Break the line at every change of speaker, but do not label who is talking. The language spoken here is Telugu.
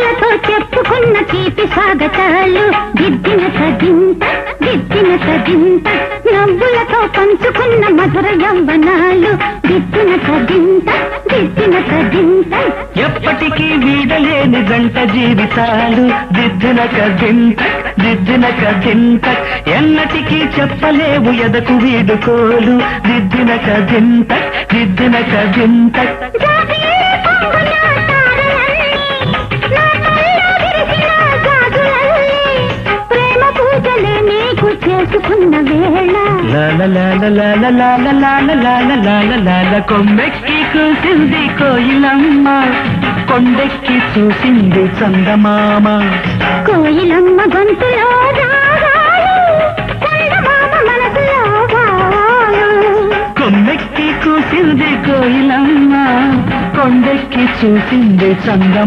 చెప్పుకున్న తీపి స్వాగతాలు దిద్దిన తదింత దిద్దిన తదింత నవ్వులతో పంచుకున్న మధుర యవ్వనాలు. దిద్దిన దిద్దిన
ఎప్పటికీ వీడలేని జంట జీవితాలు. దిద్దిన కదింత దిద్దిన కదింత ఎన్నటికీ చెప్పలేవు ఎదకు వీడుకోలు. దిద్దిన కదింత దిద్దిన కదింత
చేసుకున్న వేళ
కొమ్మెక్కి చూసింది కోయిలమ్మ. కొండెక్కి చూసింది చందమామ.
కోయిలమ్మ గొంతులో
కొమ్మెక్కి చూసింది కోయిలమ్మ. కొండెక్కి చూసింది చందమ